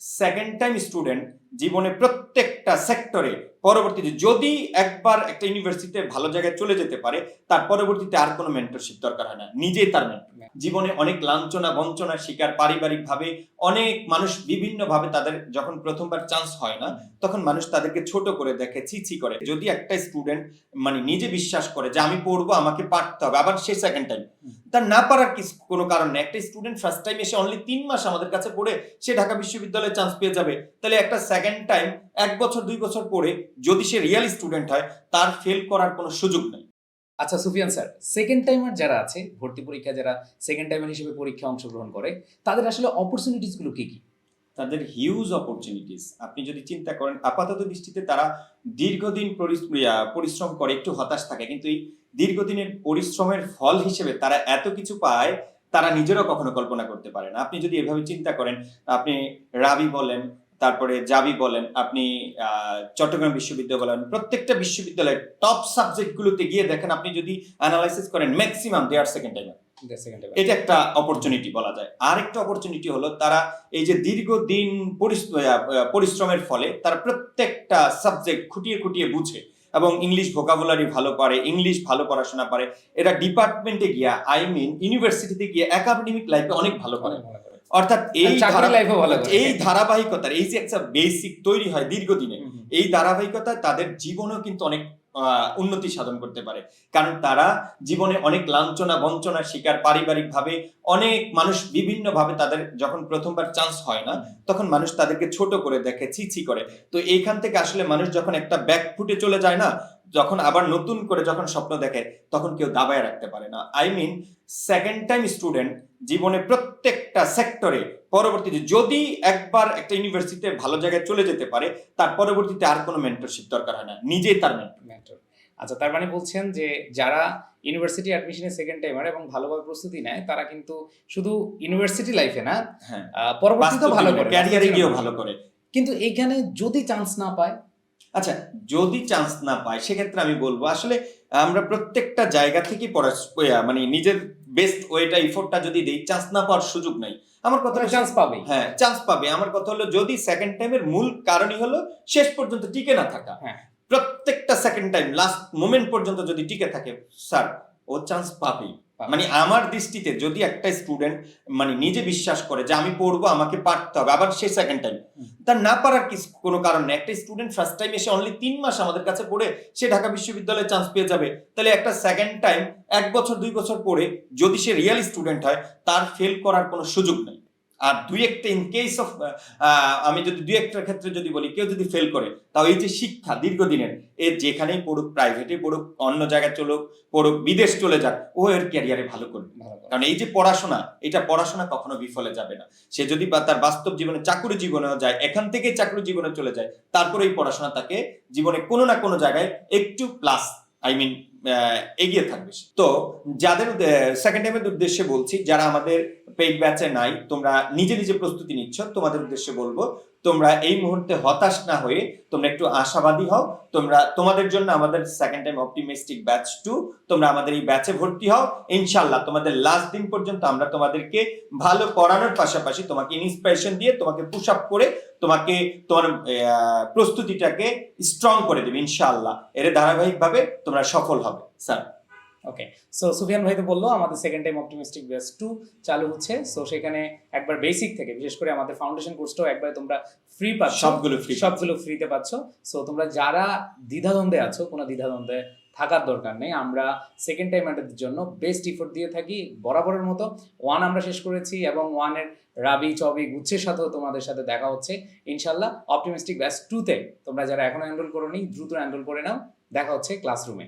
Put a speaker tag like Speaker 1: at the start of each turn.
Speaker 1: Second time student জীবনে প্রত্যেকটা সেক্টরে পরবর্তীতে যদি একবার একটা ইউনিভার্সিটিতে ভালো জায়গায় চলে যেতে পারে, তার পরবর্তীতে আর কোনো মেন্টরশিপ দরকার হয় না। নিজেই তার মেন্টর জীবনে অনেক লাঞ্ছনা, বঞ্চনার শিকার পারিবারিকভাবে অনেক মানুষ বিভিন্নভাবে তাদের যখন প্রথমবার চান্স হয় না, তখন মানুষ তাদেরকে ছোট করে দেখে ছিছি করে। যদি একটা স্টুডেন্ট মানে নিজে বিশ্বাস করে যে আমি পড়ব, আমাকে পারতে হবে, আবার সে সেকেন্ড টাইম তার না পারার কি কোনো কারণ নেই। একটা স্টুডেন্ট ফার্স্ট টাইম এসে অনলি তিন মাস আমাদের কাছে পড়ে, সে ঢাকা বিশ্ববিদ্যালয়ে চান্স পেয়ে যাবে। তাহলে একটা সেকেন্ড টাইম এক বছর, দুই বছর পড়ে যদি সে রিয়েল স্টুডেন্ট হয়, তার ফেল করার কোনো সুযোগ নেই।
Speaker 2: আচ্ছা সুফিয়ান স্যার সেকেন্ড টাইমার যারা আছে, ভর্তি পরীক্ষা যারা সেকেন্ড টাইমার হিসেবে পরীক্ষা অংশগ্রহণ করে, তাদের আসলে অপরচুনিটিসগুলো কি কি?
Speaker 1: তাদের হিউজ অপরচুনিটিস আপনি যদি চিন্তা করেন, আপাতত দৃষ্টিতে তারা দীর্ঘদিন পরিশ্রম করে, একটু হতাশ থাকে। কিন্তু এই দীর্ঘদিনের পরিশ্রমের ফল হিসেবে তারা এত কিছু পায়, তারা নিজেরও কখনো কল্পনা করতে পারে না। আপনি যদি এভাবে চিন্তা করেন, আপনি রাবি বলেন তারপরে জাবি বলেন আপনি চট্টগ্রাম বিশ্ববিদ্যালয় বলেন প্রত্যেকটা বিশ্ববিদ্যালয়ের টপ সাবজেক্টগুলোতে গিয়ে দেখেন আপনি যদি অ্যানালাইসিস করেন maximum they are second time এটা একটা অপরচুনিটি বলা যায়। আরেকটা অপরচুনিটি হলো তারা এই যে দীর্ঘদিন পরিশ্রমের ফলে তারা প্রত্যেকটা সাবজেক্ট খুঁটিয়ে খুঁটিয়ে বুঝে এবং ইংলিশ ভোকাবুলারি ভালো পারে ইংলিশ ভালো পড়াশোনা পারে। এরা ডিপার্টমেন্টে গিয়া আই মিন ইউনিভার্সিটিতে গিয়ে একাডেমিক লাইফে অনেক ভালো করে। অর্থাৎ এই। এই ধারাবাহিকতার এই যে একটা বেসিক তৈরি হয় দীর্ঘদিনে এই ধারাবাহিকতা তাদের জীবনেও কিন্তু অনেক উন্নতি সাধন করতে পারে। কারণ তারা জীবনে অনেক লাঞ্ছনা বঞ্চনার শিকার পারিবারিকভাবে অনেক মানুষ বিভিন্নভাবে তাদের যখন প্রথমবার চান্স হয় না তখন মানুষ তাদেরকে ছোট করে দেখে ছিছি করে। তো এইখান থেকে আসলে মানুষ যখন একটা ব্যাক ফুটে চলে যায় না যখন আবার নতুন করে যখন স্বপ্ন দেখে তখন কেউ দাবায় রাখতে পারে না। I mean second time student জীবনে প্রত্যেকটা সেক্টরে পরবর্তীতে যদি একবার একটা ইউনিভার্সিটিতে ভালো জায়গায় চলে যেতে পারে তার পরবর্তীতে আর কোনো মেন্টরশিপ দরকার হয় না। নিজেই তার মেন্টর
Speaker 2: আচ্ছা তার মানে বলছেন যে যারা ইউনিভার্সিটি অ্যাডমিশনের সেকেন্ড টাইমার এবং ভালোভাবে প্রস্তুতি নেয় তারা কিন্তু শুধু ইউনিভার্সিটি লাইফে না
Speaker 1: হ্যাঁ।
Speaker 2: আহ, পরবর্তীতেও ভালো করে।
Speaker 1: ক্যারিয়ারে গিয়েও ভালো করে।
Speaker 2: কিন্তু এইখানে যদি চান্স না পায়
Speaker 1: আচ্ছা যদি চান্স না পায় সেক্ষেত্রে আমি বলব আসলে আমরা প্রত্যেকটা জায়গা থেকে পড়া মানে নিজের বেস্ট ওয়েটা ইফোর্টটা যদি দেই চান্স না পাওয়ার সুযোগ নাই আমার কথা
Speaker 2: চান্স পাবে
Speaker 1: হ্যাঁ চান্স পাবে আমার কথা হলো যদি সেকেন্ড টাইমের মূল কারণই হলো শেষ পর্যন্ত টিকে না থাকা
Speaker 2: হ্যাঁ।
Speaker 1: প্রত্যেকটা সেকেন্ড টাইম লাস্ট মোমেন্ট পর্যন্ত যদি টিকে থাকে স্যার ও চান্স পাবেই
Speaker 2: পাবে।
Speaker 1: মানে আমার দৃষ্টিতে যদি একটা স্টুডেন্ট মানে নিজে বিশ্বাস করে যে আমি পড়ব আমাকে পারতে হবে আবার সে সেকেন্ড টাইম তার না পারার কি কোনো কারণ নেই? একটা স্টুডেন্ট ফার্স্ট টাইম এসে অনলি তিন মাস আমাদের কাছে পড়ে সে ঢাকা বিশ্ববিদ্যালয়ে চান্স পেয়ে যাবে। তাহলে একটা সেকেন্ড টাইম এক বছর দুই বছর পড়ে যদি সে রিয়েল স্টুডেন্ট হয় তার ফেল করার কোনো সুযোগ নেই। আর দুই একটা ইন কেস অফ আমি যদি দুই একটা ক্ষেত্রে যদি বলি কেউ যদি ফেল করে তাও এই যে শিক্ষা দীর্ঘদিনের এর যেখানেই পড়ুক প্রাইভেটে পড়ুক অন্য জায়গায় চলুক পড়ুক বিদেশ চলে যাক ও এর ক্যারিয়ারে ভালো করবে। কারণ এই যে পড়াশোনা এটা পড়াশোনা কখনো বিফলে যাবে না। সে যদি বা তার বাস্তব জীবনে চাকরি জীবনেও যায় এখান থেকে চাকরি জীবনে চলে যায় তারপরে এই পড়াশোনা তাকে জীবনে কোনো না কোনো জায়গায় একটু প্লাস আই মিন এগিয়ে থাকবে তো যাদের সেকেন্ড টাইমের উদ্দেশ্যে বলছি, যারা আমাদের পেইড ব্যাচে নাই, তোমরা নিজে নিজে প্রস্তুতি নিচ্ছ, তোমাদের উদ্দেশ্যে বলব তোমরা এই মুহূর্তে হতাশ না হয়ে তোমরা একটু আশাবাদী হও। তোমরা, তোমাদের জন্য আমাদের second time optimistic batch two তোমরা আমাদের এই ব্যাচে ভর্তি হও। ইনশাল্লাহ তোমাদের লাস্ট দিন পর্যন্ত আমরা তোমাদেরকে ভালো পড়ানোর পাশাপাশি তোমাকে ইন্সপিরেশন দিয়ে, তোমাকে পুশ আপ করে, তোমাকে, তোমার প্রস্তুতিটাকে স্ট্রং করে দেবে, ইনশাআল্লাহ। এর ধারাবাহিকভাবে তোমরা সফল হবে স্যার
Speaker 2: ওকে সো সুফিয়ান ভাই তো বলল আমাদের second time optimistic batch two চালু হচ্ছে। সো সেখানে একবার বেসিক থেকে বিশেষ করে আমাদের ফাউন্ডেশন কোর্সটাও একবার তোমরা ফ্রি পাচ্ছ।
Speaker 1: সবগুলো ফ্রি
Speaker 2: সবগুলো ফ্রিতে পাচ্ছ। সো তোমরা যারা দ্বিধাদ্বন্দ্বে আছো কোনো দ্বিধাদ্বন্দ্বে থাকার দরকার নেই। আমরা সেকেন্ড টাইম এর জন্য বেস্ট ইফোর্ট দিয়ে থাকি বরাবরের মতো। ওয়ান আমরা শেষ করেছি এবং ওয়ানের রাবি চবি গুচ্ছের সাথেও তোমাদের সাথে দেখা হচ্ছে। ইনশাল্লাহ অপটিমিস্টিক ব্যাস টুতে তোমরা যারা এখনও এনরোল করোনি দ্রুত এনরোল করে নাও। দেখা হচ্ছে ক্লাসরুমে